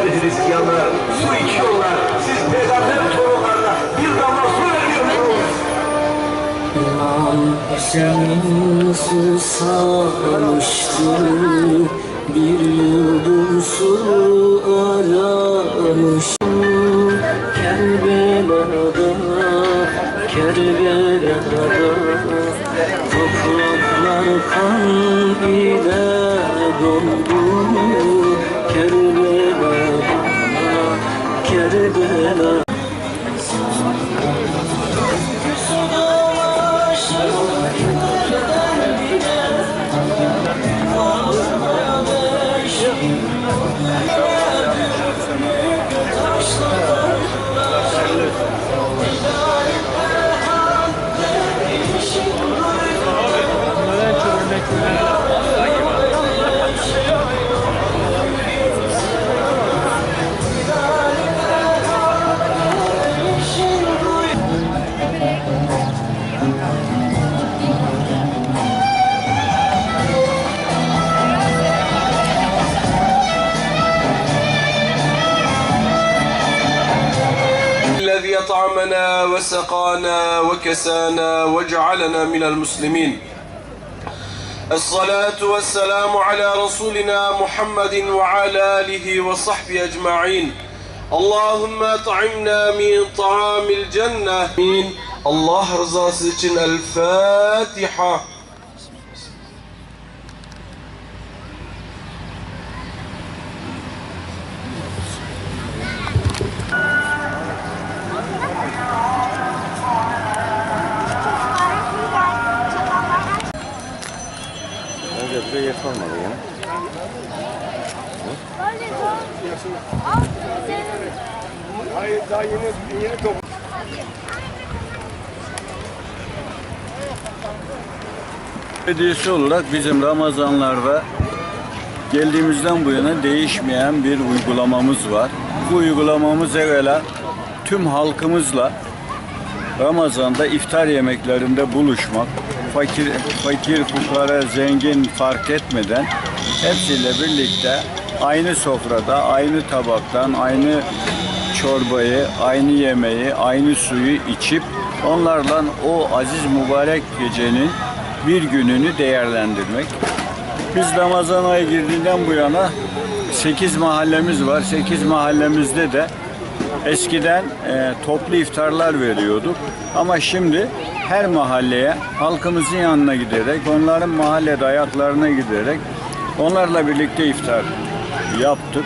Yahudiler, Hristiyanlar su içiyorlar. Siz peygamber torunlarına bir damla su veriyor musunuz? Senin susamıştı bir yıldızı aramış. Kerbela'da, Kerbela'da. Topraklar kan ile doldu Yarı bana أطعمنا وسقانا وكسانا وجعلنا من المسلمين. الصلاة والسلام على رسولنا محمد وعلى آله وصحبه أجمعين. اللهم أطعمنا من طعام الجنة. الله El Fatiha Ya. Hayır daha yeni, yeni top. Belediyesi olarak bizim Ramazanlarda geldiğimizden bu yana değişmeyen bir uygulamamız var. Bu uygulamamız evvela tüm halkımızla Ramazan'da iftar yemeklerinde buluşmak, fakir, fakir, fukara, zengin fark etmeden hepsiyle birlikte aynı sofrada, aynı tabaktan, aynı çorbayı, aynı yemeği, aynı suyu içip onlarla o aziz mübarek gecenin bir gününü değerlendirmek. Biz Ramazan ayı girdiğinden bu yana 8 mahallemiz var. 8 mahallemizde de eskiden e, toplu iftarlar veriyorduk. Ama şimdi her mahalleye halkımızın yanına giderek, onların mahalle ayaklarına giderek onlarla birlikte iftar yaptık.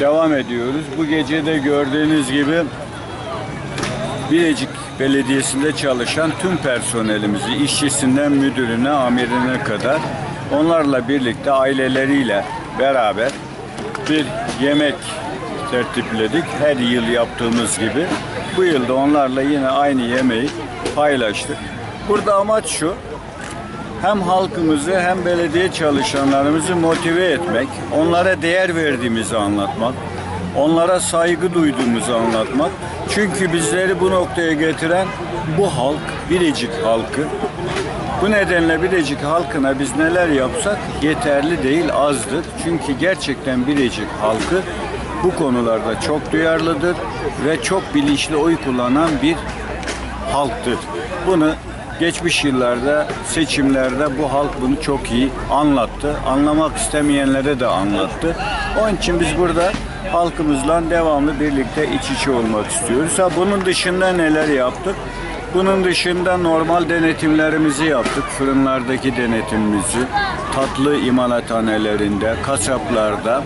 Devam ediyoruz. Bu gece de gördüğünüz gibi Bilecik Belediyesi'nde çalışan tüm personelimizi, işçisinden müdürüne, amirine kadar onlarla birlikte aileleriyle beraber bir yemek tertipledik. Her yıl yaptığımız gibi. Bu yıl da onlarla yine aynı yemeği paylaştık. Burada amaç şu, hem halkımızı hem belediye çalışanlarımızı motive etmek, onlara değer verdiğimizi anlatmak, onlara saygı duyduğumuzu anlatmak. Çünkü bizleri bu noktaya getiren bu halk, Bilecik halkı. Bu nedenle Bilecik halkına biz neler yapsak yeterli değil, azdır. Çünkü gerçekten Bilecik halkı bu konularda çok duyarlıdır ve çok bilinçli oy kullanan bir halktır. Bunu geçmiş yıllarda seçimlerde bu halk bunu çok iyi anlattı. Anlamak istemeyenlere de anlattı. Onun için biz burada halkımızla devamlı birlikte iç içe olmak istiyoruz. Ha bunun dışında neler yaptık? Bunun dışında normal denetimlerimizi yaptık. Fırınlardaki denetimimizi, tatlı imalathanelerinde, kasaplarda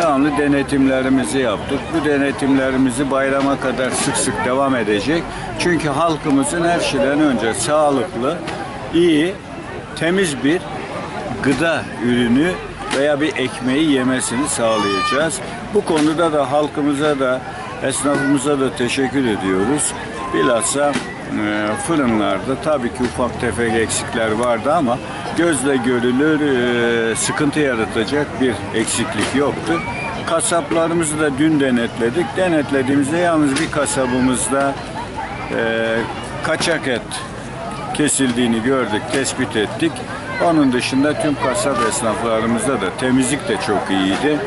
devamlı denetimlerimizi yaptık. Bu denetimlerimizi bayrama kadar sık sık devam edecek. Çünkü halkımızın her şeyden önce sağlıklı, iyi, temiz bir gıda ürünü veya bir ekmeği yemesini sağlayacağız. Bu konuda da halkımıza da esnafımıza da teşekkür ediyoruz. Bilhassa fırınlarda tabii ki ufak tefek eksikler vardı ama gözle görülür e, sıkıntı yaratacak bir eksiklik yoktu. Kasaplarımızı da dün denetledik. Denetlediğimizde yalnız bir kasabımızda e, kaçak et kesildiğini gördük, tespit ettik. Onun dışında tüm kasap esnaflarımızda da temizlik de çok iyiydi.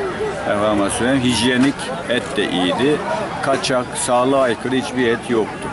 Efendim hijyenik et de iyiydi. Kaçak, sağlığa aykırı hiçbir et yoktu.